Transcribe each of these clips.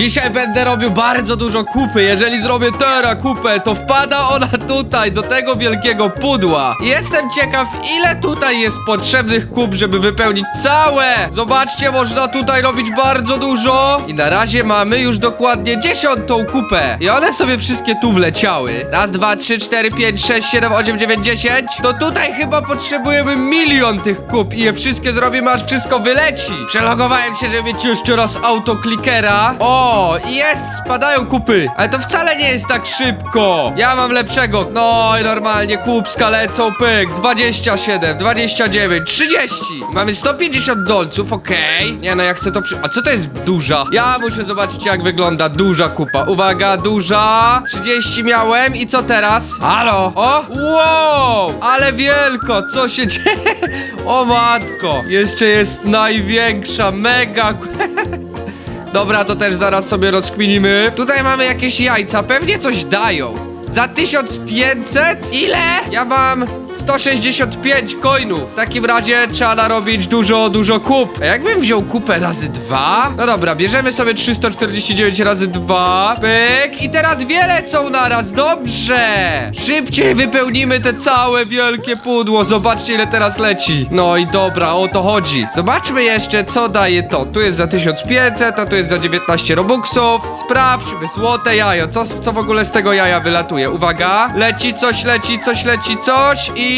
Dzisiaj będę robił bardzo dużo kupy. Jeżeli zrobię teraz kupę, to wpada ona tutaj, do tego wielkiego pudła. Jestem ciekaw, ile tutaj jest potrzebnych kup, żeby wypełnić całe. Zobaczcie, można tutaj robić bardzo dużo. I na razie mamy już dokładnie dziesiątą kupę. I one sobie wszystkie tu wleciały. Raz, dwa, trzy, cztery, pięć, sześć, siedem, osiem, dziewięć, dziesięć. To tutaj chyba potrzebujemy milion tych kup i je wszystkie zrobimy, aż wszystko wyleci. Przelogowałem się, żeby mieć jeszcze raz autoklikera. O, i jest, spadają kupy. Ale to wcale nie jest tak szybko. Ja mam lepszego. No i normalnie kupska lecą, pyk. 27, 29, 30. Mamy 150 dolców, okej. Nie no, ja chcę to przy... A co to jest duża? Ja muszę zobaczyć, jak wygląda duża kupa. Uwaga, duża. 30 miałem i co teraz? Halo? O, wow, ale wielko, co się dzieje? O matko, jeszcze jest największa, mega... Dobra, to też zaraz sobie rozkminimy. Tutaj mamy jakieś jajca, pewnie coś dają. Za 1500? Ile? Ja mam 165 coinów. W takim razie trzeba narobić dużo, dużo kup. A jakbym wziął kupę razy dwa? No dobra, bierzemy sobie 349 razy dwa. Pyk. I teraz dwie lecą naraz. Dobrze. Szybciej wypełnimy te całe wielkie pudło. Zobaczcie, ile teraz leci. No i dobra, o to chodzi. Zobaczmy jeszcze, co daje to. Tu jest za 1500, a tu jest za 19 robuxów. Sprawdźmy, złote jajo. Co, co w ogóle z tego jaja wylatuje? Uwaga. Leci coś, leci coś, leci coś i...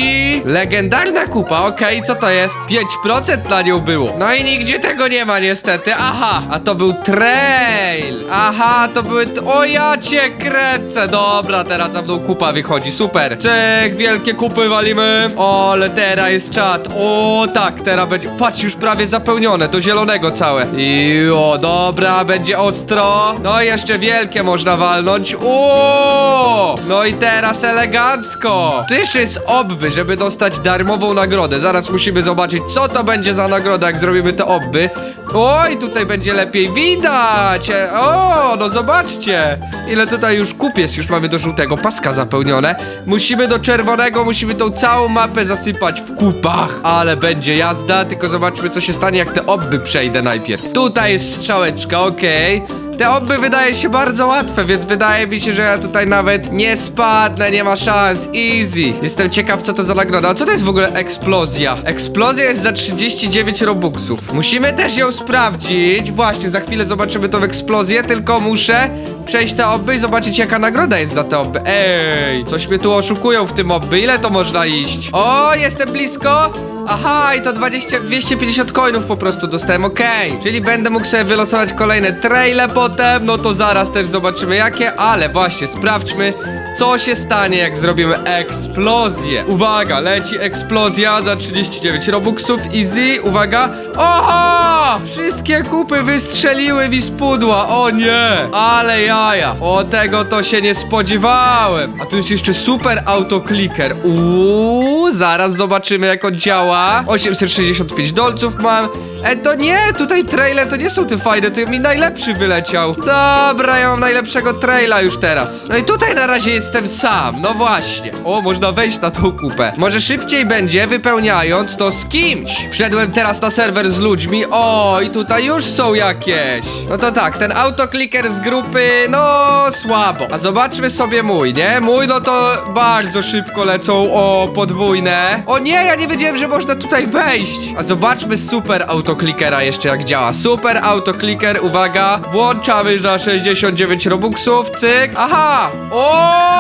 Legendarna kupa, okej, co to jest? 5% na nią było. No i nigdzie tego nie ma niestety. Aha, a to był trail. Aha, to były... O, ja cię kręcę. Dobra, teraz za mną kupa wychodzi, super. Cyk, wielkie kupy walimy. O, ale teraz jest czat. O, tak, teraz będzie... Patrz, już prawie zapełnione, do zielonego całe. I o, dobra, będzie ostro. No i jeszcze wielkie można walnąć. O, no i teraz elegancko. Tu jeszcze jest obby, żeby dostać darmową nagrodę. Zaraz musimy zobaczyć, co to będzie za nagroda, jak zrobimy te obby. Oj, tutaj będzie lepiej widać. E, O, no zobaczcie. Ile tutaj już kup jest, już mamy do żółtego paska zapełnione. Musimy do czerwonego, musimy tą całą mapę zasypać w kupach. Ale będzie jazda, tylko zobaczmy, co się stanie, jak te obby przejdę najpierw. Tutaj jest strzałeczka, okej. Te obby wydaje się bardzo łatwe, więc wydaje mi się, że ja tutaj nawet nie spadnę, nie ma szans. Easy. Jestem ciekaw, co to za nagroda. A co to jest w ogóle eksplozja? Eksplozja jest za 39 robuxów. Musimy też ją sprawdzić. Właśnie, za chwilę zobaczymy tą eksplozję, tylko muszę przejść te obby i zobaczyć, jaka nagroda jest za te obby. Ej, coś mnie tu oszukują w tym obby. Ile to można iść? O, jestem blisko. Aha, i to 20, 250 coinów po prostu dostałem, okej. Czyli będę mógł sobie wylosować kolejne traile potem, no to zaraz też zobaczymy jakie, ale właśnie, sprawdźmy, co się stanie, jak zrobimy eksplozję. Uwaga, leci eksplozja za 39 robuxów, easy, uwaga. Oho! Wszystkie kupy wystrzeliły mi z pudła, o nie! Ale jaja, o tego to się nie spodziewałem. A tu jest jeszcze super autokliker, uuu, zaraz zobaczymy jak on działa. 865 dolców mam. E, to nie, tutaj traile to nie są te fajne, to mi najlepszy wyleciał. Dobra, ja mam najlepszego traila już teraz. No i tutaj na razie jestem sam, no właśnie. O, można wejść na tą kupę. Może szybciej będzie, wypełniając to z kimś. Wszedłem teraz na serwer z ludźmi, o, i tutaj już są jakieś. No to tak, ten autokliker z grupy, no, słabo. A zobaczmy sobie mój, nie? Mój, no to bardzo szybko lecą, o, podwójne. O nie, ja nie wiedziałem, że można tutaj wejść. A zobaczmy super autoklikera jeszcze jak działa. Super autokliker, uwaga. Włączamy za 69 robuxów, cyk. Aha! O,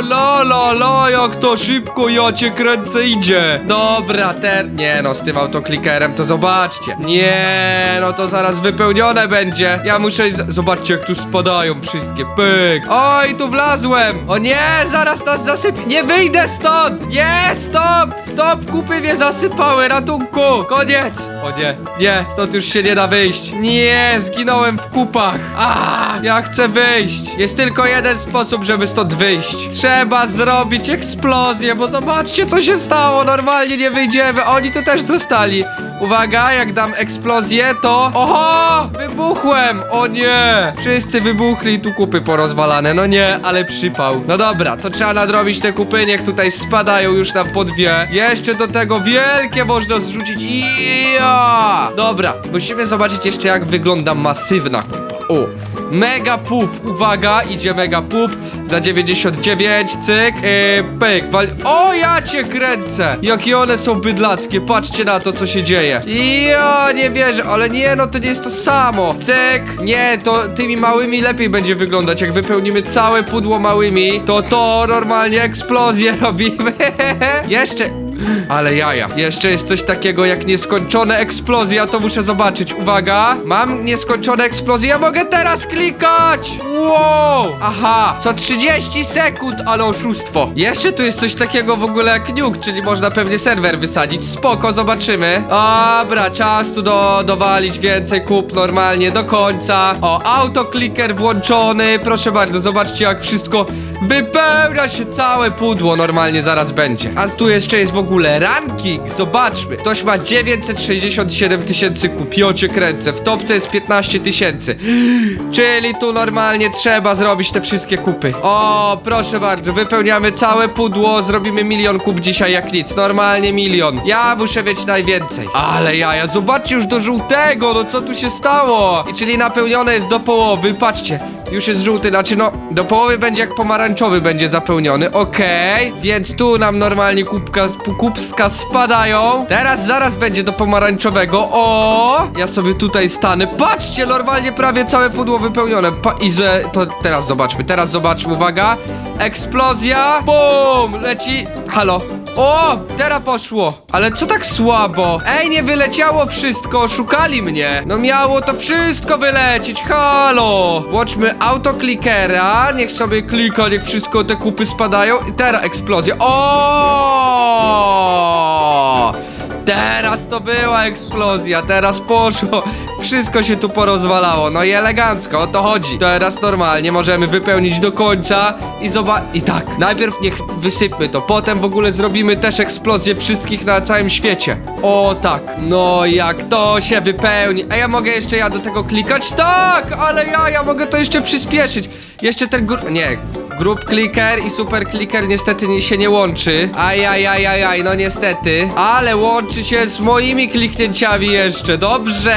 lo, lo, lo, jak to szybko, ja cię kręcę idzie. Dobra, ter... Nie no, z tym autoklikerem to zobaczcie. Nie, no to zaraz wypełnione będzie. Ja muszę... Z... Zobaczcie, jak tu spadają wszystkie. Pyk. Oj, tu wlazłem. O nie, zaraz nas zasyp... Nie wyjdę stąd. Nie, stop. Stop, kupy mnie zasypały, ratunku. Koniec. O nie, nie, stąd już się nie da wyjść. Nie, zginąłem w kupach. A, ja chcę wyjść. Jest tylko jeden sposób, żeby stąd wyjść. Trzeba zrobić eksplozję, bo zobaczcie, co się stało. Normalnie nie wyjdziemy. Oni tu też zostali. Uwaga, jak dam eksplozję, to... Oho! Wybuchłem! O nie! Wszyscy wybuchli, tu kupy porozwalane. No nie, ale przypał. No dobra, to trzeba nadrobić te kupy, niech tutaj spadają już nam po dwie. Jeszcze do tego wielkie można zrzucić. Ja! Dobra, musimy zobaczyć jeszcze, jak wygląda masywna kupa. O, Mega pup, uwaga, idzie mega pup za 99, cyk, yy, pyk, wal... O, ja cię kręcę! Jakie one są bydlackie, patrzcie na to, co się dzieje. Ja nie wierzę, ale nie, no to nie jest to samo. Cyk, nie, to tymi małymi lepiej będzie wyglądać, jak wypełnimy całe pudło małymi, to to normalnie eksplozję robimy. Jeszcze... Ale jaja. Jeszcze jest coś takiego jak nieskończone eksplozje, a to muszę zobaczyć. Uwaga. Mam nieskończone eksplozje. Ja mogę teraz klikać! Wow! Aha. Co 30 sekund, ale oszustwo. Jeszcze tu jest coś takiego w ogóle jak nuke, czyli można pewnie serwer wysadzić. Spoko, zobaczymy. Dobra, czas tu do, dowalić więcej kup normalnie do końca. O, autokliker włączony. Proszę bardzo, zobaczcie jak wszystko wypełnia się całe pudło. Normalnie zaraz będzie. A tu jeszcze jest w ogóle ranking. Zobaczmy. Ktoś ma 967 tysięcy kup. Ja cię kręcę. W topce jest 15 tysięcy. Czyli tu normalnie trzeba zrobić te wszystkie kupy. O, proszę bardzo, wypełniamy całe pudło, zrobimy milion kup dzisiaj jak nic. Normalnie milion. Ja muszę mieć najwięcej. Ale jaja, zobaczcie już do żółtego, no co tu się stało? I czyli napełnione jest do połowy, patrzcie. Już jest żółty, znaczy no, do połowy będzie jak pomarańczowy będzie zapełniony, okej. Więc tu nam normalnie kubka, kubska spadają. Teraz zaraz będzie do pomarańczowego, o! Ja sobie tutaj stanę, patrzcie, normalnie prawie całe pudło wypełnione. Pa I że, to teraz zobaczmy, teraz zobaczmy, uwaga. Eksplozja, bum, leci, halo. O, teraz poszło. Ale co tak słabo? Ej, nie wyleciało wszystko, oszukali mnie. No miało to wszystko wylecieć, halo. Włączmy autoklikera, niech sobie klika, niech wszystko te kupy spadają. I teraz eksplozja. O! Teraz to była eksplozja, teraz poszło. Wszystko się tu porozwalało. No i elegancko, o to chodzi. Teraz normalnie możemy wypełnić do końca i zobacz. I tak, najpierw niech wysypmy to, potem w ogóle zrobimy też eksplozję wszystkich na całym świecie. O tak, no jak to się wypełni. A ja mogę jeszcze ja do tego klikać? Tak, ale ja, ja mogę to jeszcze przyspieszyć. Jeszcze ten gór... Nie, Group Clicker i Super Clicker niestety nie, się nie łączy. Ajajajajaj, no niestety. Ale łączy się z moimi kliknięciami jeszcze. Dobrze.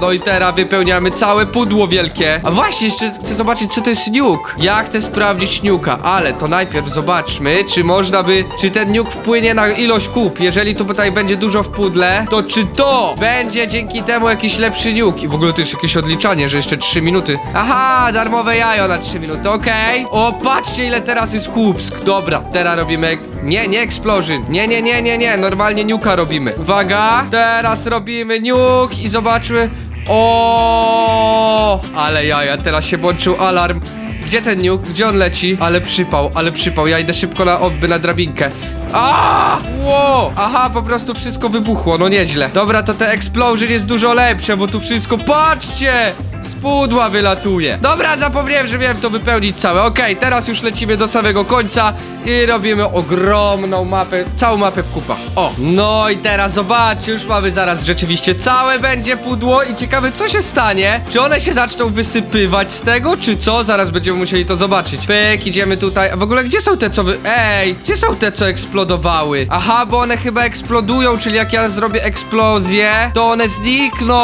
No i teraz wypełniamy całe pudło wielkie. A właśnie, jeszcze chcę zobaczyć, co to jest nuke. Ja chcę sprawdzić nuka, ale to najpierw zobaczmy, czy można by... Czy ten nuke wpłynie na ilość kup. Jeżeli tu tutaj będzie dużo w pudle, to czy to będzie dzięki temu jakiś lepszy nuke? I w ogóle to jest jakieś odliczanie, że jeszcze 3 minuty. Aha, darmowe jajo na 3 minuty, okej. O, patrzcie ile teraz jest kubsk. Dobra, teraz robimy... Nie, nie explosion. Nie, nie, nie, nie, nie. Normalnie nuka robimy. Uwaga, teraz robimy nuke i zobaczmy... O, ale jaja, teraz się włączył alarm. Gdzie ten nuke? Gdzie on leci? Ale przypał, ale przypał. Ja idę szybko na obby na drabinkę. A! Wow! Aha, po prostu wszystko wybuchło, no nieźle. Dobra, to te explosion jest dużo lepsze, bo tu wszystko, patrzcie! Z pudła wylatuje. Dobra, zapomniałem, że miałem to wypełnić całe. Okej, teraz już lecimy do samego końca i robimy ogromną mapę, całą mapę w kupach. O, no i teraz zobaczcie, już mamy zaraz rzeczywiście całe będzie pudło i ciekawe co się stanie. Czy one się zaczną wysypywać z tego, czy co? Zaraz będziemy musieli to zobaczyć. Pyk, idziemy tutaj. A w ogóle gdzie są te co wy... Ej, gdzie są te co eksplodowały? Aha, bo one chyba eksplodują, czyli jak ja zrobię eksplozję, to one znikną.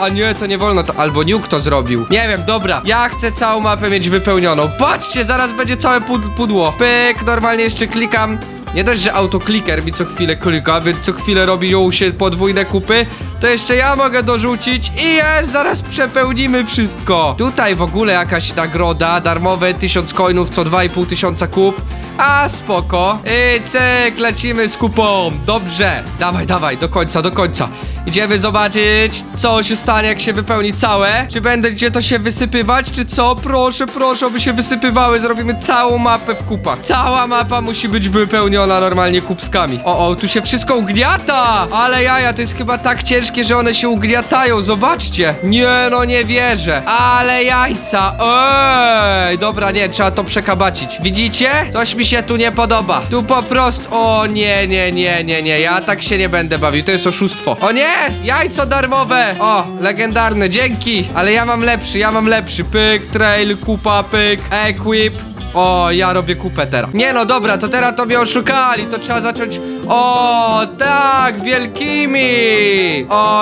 A nie, to nie wolno, to albo Nuke to zrobił. Nie wiem, dobra. Ja chcę całą mapę mieć wypełnioną. Patrzcie, zaraz będzie całe pud pudło. Pyk, normalnie jeszcze klikam. Nie dość, że autokliker mi co chwilę klika, więc co chwilę robią się podwójne kupy, to jeszcze ja mogę dorzucić i jest, zaraz przepełnimy wszystko. Tutaj w ogóle jakaś nagroda, darmowe 1000 coinów co 2,5 tysiąca kup. A spoko. I cyk, lecimy z kupą. Dobrze. Dawaj, dawaj, do końca, do końca. Idziemy zobaczyć, co się stanie, jak się wypełni całe. Czy będzie to się wysypywać, czy co? Proszę, proszę, aby się wysypywały. Zrobimy całą mapę w kupach. Cała mapa musi być wypełniona normalnie kupskami. O, o, tu się wszystko ugniata! Ale jaja, to jest chyba tak ciężkie, że one się ugniatają. Zobaczcie. Nie, no nie wierzę. Ale jajca. Ej, dobra, nie, trzeba to przekabacić. Widzicie? Coś mi się tu nie podoba. Tu po prostu... O, nie, nie, nie, nie, nie. Ja tak się nie będę bawił. To jest oszustwo. O nie! Jajco darmowe! O, legendarne, dzięki! Ale ja mam lepszy, ja mam lepszy. Pyk, trail, kupa, pyk, equip. O, ja robię kupę teraz. Nie no, dobra, to teraz to mnie oszukali, to trzeba zacząć... O, tak, wielkimi!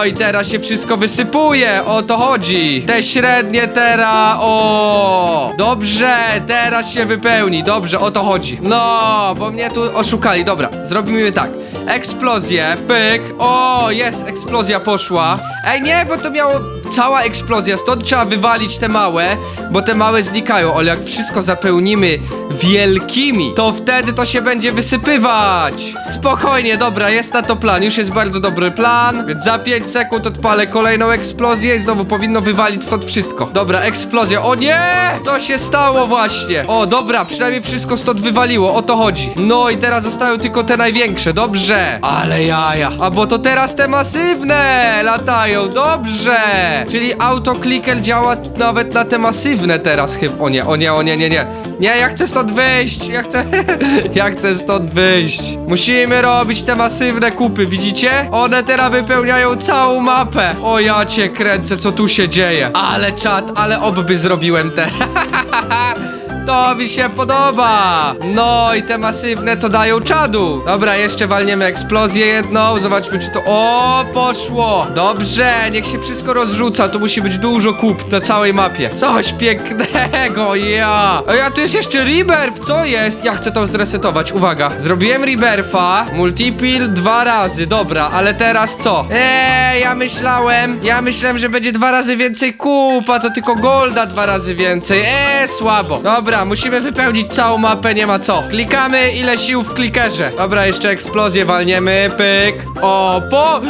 I teraz się wszystko wysypuje, o to chodzi. Te średnie teraz, o. Dobrze, teraz się wypełni, dobrze, o to chodzi. No, bo mnie tu oszukali, dobra, zrobimy tak. Eksplozję, pyk, o, jest, eksplozja poszła. Ej, nie, bo to miało cała eksplozja, stąd trzeba wywalić te małe, bo te małe znikają, ale jak wszystko zapełnimy wielkimi, to wtedy to się będzie wysypywać. Spokojnie, dobra, jest na to plan, już jest bardzo dobry plan, więc za 5 sekund odpalę kolejną eksplozję i znowu powinno wywalić stąd wszystko. Dobra, eksplozja, o nie! Co się stało właśnie? O, dobra, przynajmniej wszystko stąd wywaliło, o to chodzi. No i teraz zostają tylko te największe, dobrze. Ale jaja, a bo to teraz te masywne latają, dobrze. Czyli autoclicker działa nawet na te masywne teraz chyba. O nie, o nie, o nie, nie, nie. Nie, ja chcę stąd wyjść, ja chcę, ja chcę stąd wyjść. Musimy robić te masywne kupy, widzicie? One teraz wypełniają całą mapę. O ja cię kręcę, co tu się dzieje. Ale czat, ale obby zrobiłem te. To mi się podoba! No i te masywne to dają czadu. Dobra, jeszcze walniemy eksplozję jedną. Zobaczmy, czy to. O, poszło! Dobrze, niech się wszystko rozrzuca. To musi być dużo kup na całej mapie. Coś pięknego, ja! Ej, a tu jest jeszcze rebirth, co jest? Ja chcę to zresetować. Uwaga, zrobiłem rebirtha, multiple dwa razy. Dobra, ale teraz co? Eee, ja myślałem, ja myślałem, że będzie dwa razy więcej kup, a to tylko golda dwa razy więcej. Eee, słabo. Dobra, musimy wypełnić całą mapę, nie ma co. Klikamy ile sił w klikerze. Dobra, jeszcze eksplozję walniemy, pyk. O, po...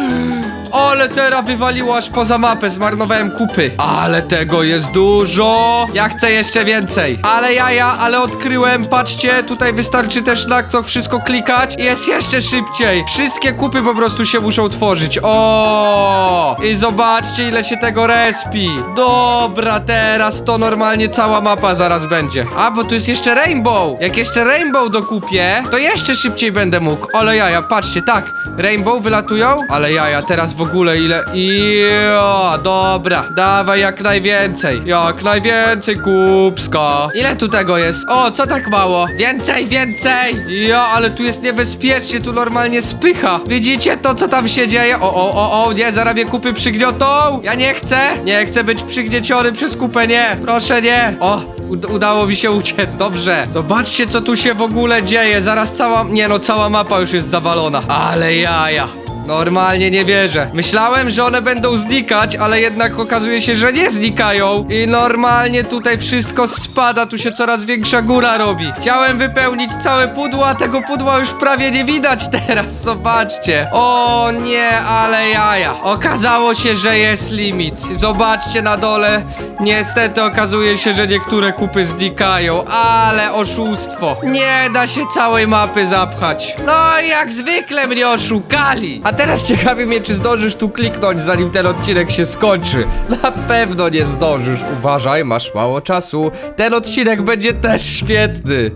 Ale teraz wywaliło aż poza mapę, zmarnowałem kupy. Ale tego jest dużo. Ja chcę jeszcze więcej. Ale jaja, ale odkryłem, patrzcie, tutaj wystarczy też na to wszystko klikać. i Jest jeszcze szybciej. Wszystkie kupy po prostu się muszą tworzyć. O! I zobaczcie, ile się tego respi. Dobra, teraz to normalnie cała mapa zaraz będzie. A, bo tu jest jeszcze rainbow. Jak jeszcze rainbow dokupię, to jeszcze szybciej będę mógł. Ale jaja, patrzcie, tak. Rainbow wylatują, ale jaja, teraz w ogóle ile... Jo, dobra, dawaj jak najwięcej. Jak najwięcej kupska. Ile tu tego jest? O, co tak mało? Więcej, więcej! Ja, ale tu jest niebezpiecznie, tu normalnie spycha. Widzicie to, co tam się dzieje? O, o, o, o, nie, zaraz mnie kupy przygniotą. Ja nie chcę, nie chcę być przygnieciony przez kupę, nie. Proszę, nie. O, ud- udało mi się uciec, dobrze. Zobaczcie, co tu się w ogóle dzieje. Zaraz cała, nie no, cała mapa już jest zawalona. Ale jaja. Normalnie nie wierzę. Myślałem, że one będą znikać, ale jednak okazuje się, że nie znikają. I normalnie tutaj wszystko spada, tu się coraz większa góra robi. Chciałem wypełnić całe pudło, a tego pudła już prawie nie widać teraz. Zobaczcie. O nie, ale jaja. Okazało się, że jest limit. Zobaczcie na dole. Niestety okazuje się, że niektóre kupy znikają, ale oszustwo. Nie da się całej mapy zapchać. No i jak zwykle mnie oszukali. A teraz ciekawi mnie, czy zdążysz tu kliknąć, zanim ten odcinek się skończy. Na pewno nie zdążysz. Uważaj, masz mało czasu. Ten odcinek będzie też świetny.